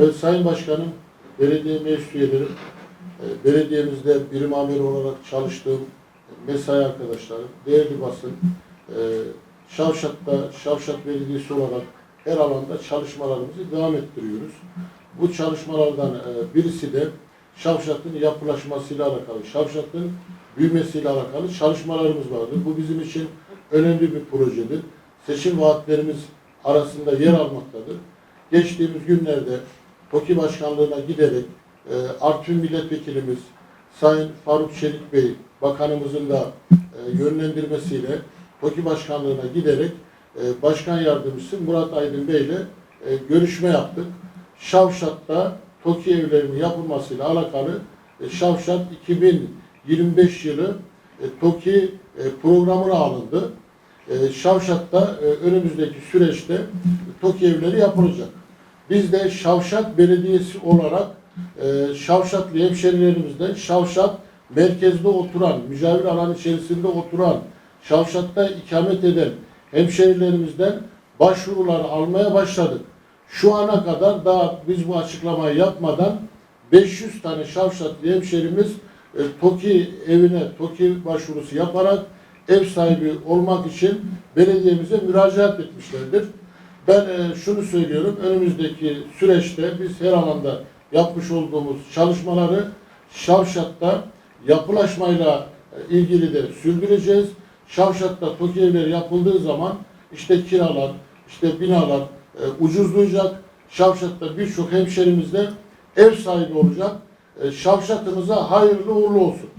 Evet Sayın Başkanım, belediye meclis üyelerim, e, belediyemizde birim amiri olarak çalıştığım mesai arkadaşlarım, değerli basın, e, Şavşat'ta, Şavşat Belediyesi olarak her alanda çalışmalarımızı devam ettiriyoruz. Bu çalışmalardan e, birisi de Şavşat'ın yapılaşmasıyla alakalı, Şavşat'ın büyümesiyle alakalı çalışmalarımız vardır. Bu bizim için önemli bir projedir. Seçim vaatlerimiz arasında yer almaktadır. Geçtiğimiz günlerde TOKİ Başkanlığı'na giderek e, Artvin Milletvekilimiz Sayın Faruk Çelik Bey Bakanımızın da e, yönlendirmesiyle TOKİ Başkanlığı'na giderek e, Başkan Yardımcısı Murat Aydın Bey ile e, görüşme yaptık. Şavşat'ta TOKİ evlerinin yapılmasıyla alakalı e, Şavşat 2025 yılı e, TOKİ e, programına alındı. E, Şavşat'ta e, önümüzdeki süreçte TOKİ evleri yapılacak. Biz de Şavşat Belediyesi olarak e, Şavşatlı hemşerilerimizden Şavşat merkezde oturan, mücavir alan içerisinde oturan, Şavşat'ta ikamet eden hemşerilerimizden başvurular almaya başladık. Şu ana kadar daha biz bu açıklamayı yapmadan 500 tane Şavşatlı hemşerimiz e, TOKİ evine TOKİ başvurusu yaparak ev sahibi olmak için belediyemize müracaat etmişlerdir. Ben e, şunu söylüyorum, önümüzdeki süreçte biz her alanda yapmış olduğumuz çalışmaları Şavşat'ta yapılaşmayla e, ilgili de sürdüreceğiz. Şavşat'ta TOKİ evleri yapıldığı zaman işte kiralar, işte binalar e, ucuzlayacak. Şavşat'ta birçok hemşerimiz de ev sahibi olacak. E, Şavşat'ımıza hayırlı uğurlu olsun.